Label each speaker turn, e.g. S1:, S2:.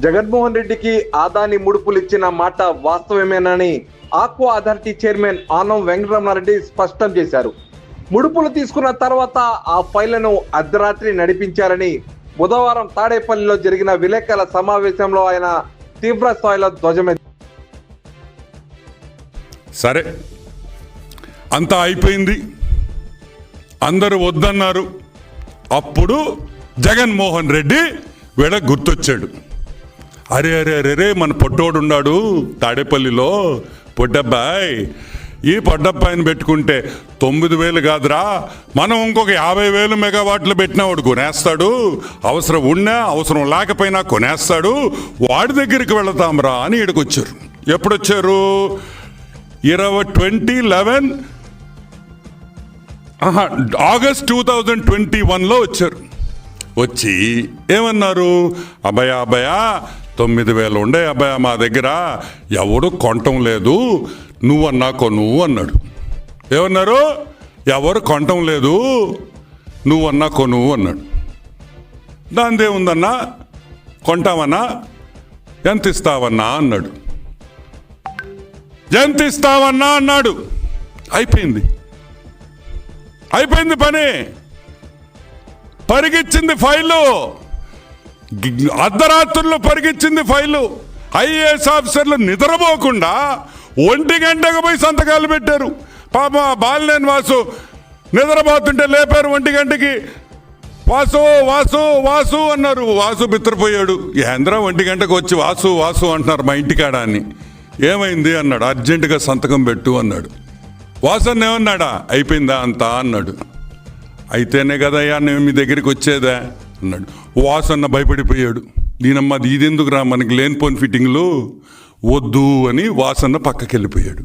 S1: జగన్మోహన్ రెడ్డికి ఆదాని ముడుపులు ఇచ్చిన మాట వాస్తవమేనని aqua authority chairman Anam Venkataramana Reddy స్పష్టం చేశారు. ముడుపులు తీసుకున్న తర్వాత ఆ ఫైళ్ళను అర్ధరాత్రి నడిపించారని బుధవారం తాడేపల్లిలో జరిగిన విలేకరుల సమావేశంలో ఆయన తీవ్ర స్థాయిలో
S2: సరే అంతా అయిపోయింది. అందరూ వద్దన్నారు. అప్పుడు జగన్మోహన్ రెడ్డి వీడ గుర్తొచ్చాడు. అరే అరే అరే రే మన పొట్టోడు ఉన్నాడు తాడేపల్లిలో. పొట్టబ్బాయ్ ఈ పొట్టబ్బాయిని పెట్టుకుంటే తొమ్మిది వేలు కాదురా. మనం ఇంకొక యాభై వేలు మెగావాట్లు పెట్టినా వాడు కొనేస్తాడు. అవసరం ఉన్నా అవసరం లేకపోయినా కొనేస్తాడు. వాడి దగ్గరికి వెళతాంరా అని ఇక్కడికొచ్చారు ఎప్పుడు వచ్చారు ఇరవై twenty eleven August two thousand twenty వన్లో వచ్చారు. వచ్చి ఏమన్నారు? అభయ అభయా తొమ్మిది వేలు ఉండే అబ్బాయి మా దగ్గర. ఎవడు కొనటం లేదు. నువ్వన్నా కొను అన్నాడు. ఏమన్నారు? ఎవరు కొనటం లేదు. నువ్వన్నా కొను అన్నాడు. దానిదే ఉందన్నా? కొంటావన్నా? ఎంత ఇస్తావన్నా అన్నాడు. ఎంత ఇస్తావన్నా అన్నాడు. అయిపోయింది. అయిపోయింది పని. పరిగెచ్చింది ఫైలు. అర్ధరాత్రులు అర్ధరాత్రుల్లో పరిగెచ్చింది ఫైలు. ఐఏఎస్ ఆఫీసర్లు నిద్రపోకుండా ఒంటి గంటకు పోయి సంతకాలు పెట్టారు. పాప బాలినేని వాసు నిద్రపోతుంటే లేపారు ఒంటి గంటకి. వాసు వాసు వాసు అన్నారు. వాసు బిత్రపోయాడు. ఏంద్రా ఒంటి గంటకు వచ్చి వాసు వాసు అంటున్నారు మా ఇంటికాడ అని. ఏమైంది అన్నాడు. అర్జెంటుగా సంతకం పెట్టు అన్నాడు. వాసన్ ఏమన్నాడా? అయిపోయిందా అంతా అన్నాడు. అయితేనే కదయ్యా నేను మీ దగ్గరికి వచ్చేదా? అన్నాడు వాసన్న భయపడిపోయాడు. దీనమ్మ ఇది ఎందుకు రా మనకి లేనిపోని ఫిట్టింగ్లో వద్దు అని వాసన్న పక్కకి వెళ్ళిపోయాడు